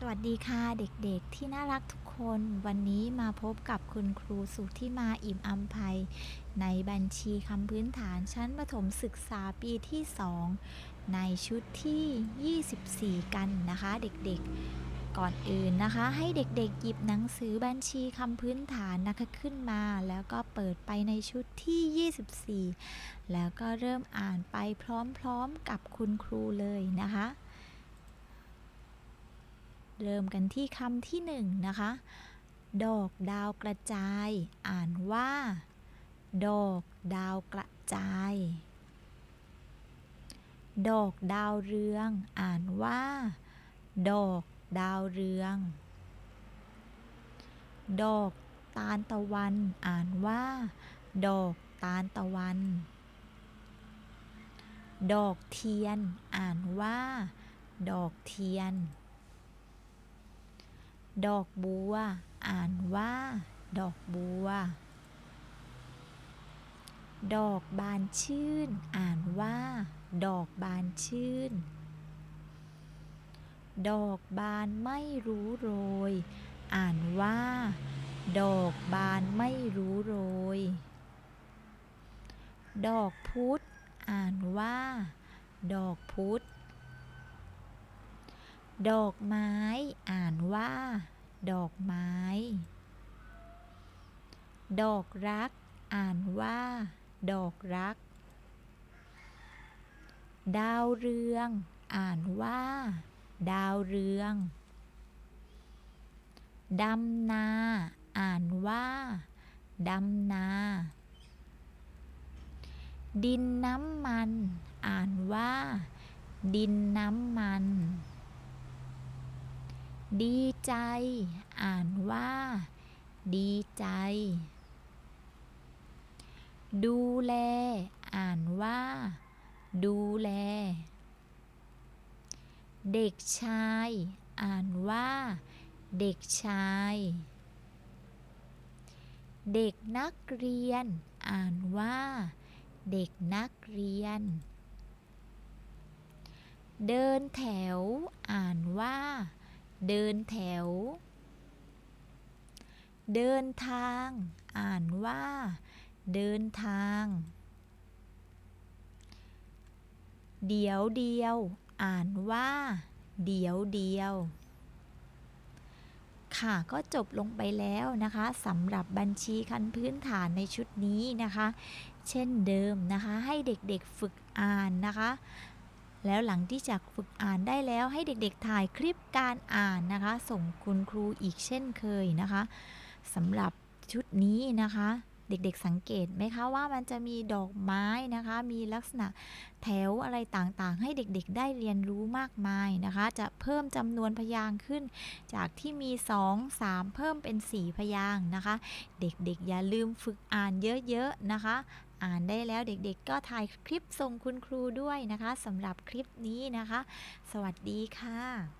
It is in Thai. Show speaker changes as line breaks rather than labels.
สวัสดีค่ะเด็กๆที่น่ารักทุกคนวันนี้มาพบกับคุณครูสุที่มาอิ่มอำภัย ในบัญชีคำพื้นฐานชั้นประถมศึกษาปีที่ 2 ในชุดที่ 24 กันนะคะเด็กๆก่อนอื่นนะคะ ให้เด็กๆหยิบหนังสือบัญชีคำพื้นฐานนะคะขึ้นมา แล้วก็เปิดไปในชุดที่ 24 แล้วก็เริ่มอ่านไปพร้อมๆกับคุณครูเลยนะคะ เริ่มกันที่คำที่หนึ่งนะคะ ดอกดาวกระจาย อ่านว่า ดอกดาวกระจาย ดอกดาวเรือง อ่านว่า ดอกดาวเรือง ดอกตาลตะวัน อ่านว่า ดอกตาลตะวัน ดอกเทียน อ่านว่า ดอกเทียน ดอกบัว อ่านว่า ดอกบัว ดอกบานชื่น อ่านว่า ดอกบานชื่น ดอกบานไม่รู้โรย อ่านว่า ดอกบานไม่รู้โรย ดอกพุธ อ่านว่า ดอกพุธ ดอกไม้ อ่านว่า ดอกไม้ ดอกรัก อ่านว่า ดอกรัก ดาวเรือง อ่านว่า ดาวเรือง ดำนา อ่านว่า ดำนา ดินน้ำมัน อ่านว่า ดินน้ำมัน ดีใจ อ่านว่า ดีใจ ดูแล อ่านว่า ดูแล เด็กชาย อ่านว่า เด็กชาย เด็กนักเรียน อ่านว่า เด็กนักเรียน เดินแถว อ่านว่า เดินแถว เดินทาง อ่านว่า เดินทาง เดียวเดียว อ่านว่า เดียวเดียว ค่ะก็จบลงไปแล้วนะคะสำหรับบัญชีคันพื้นฐานในชุดนี้นะคะ เช่นเดิมนะคะ ให้เด็กๆฝึกอ่านนะคะ แล้วหลังที่จากฝึกอ่านได้แล้วให้เด็กๆถ่ายคลิปการอ่านนะคะ ส่งคุณครูอีกเช่นเคยนะคะสำหรับชุดนี้นะคะ เด็กๆสังเกตไหมคะว่ามันจะมีดอกไม้นะคะ มีลักษณะแถวอะไรต่างๆ ให้เด็กๆได้เรียนรู้มากมายนะคะ จะเพิ่มจำนวนพยางค์ขึ้น จากที่มี 2 3 เพิ่มเป็น 4 พยางค์นะคะ เด็กๆ อย่าลืมฝึกอ่านเยอะๆนะคะอ่านได้แล้วเด็กๆ ก็ถ่ายคลิปส่งคุณครูด้วยนะคะสำหรับคลิปนี้นะคะ สวัสดีค่ะ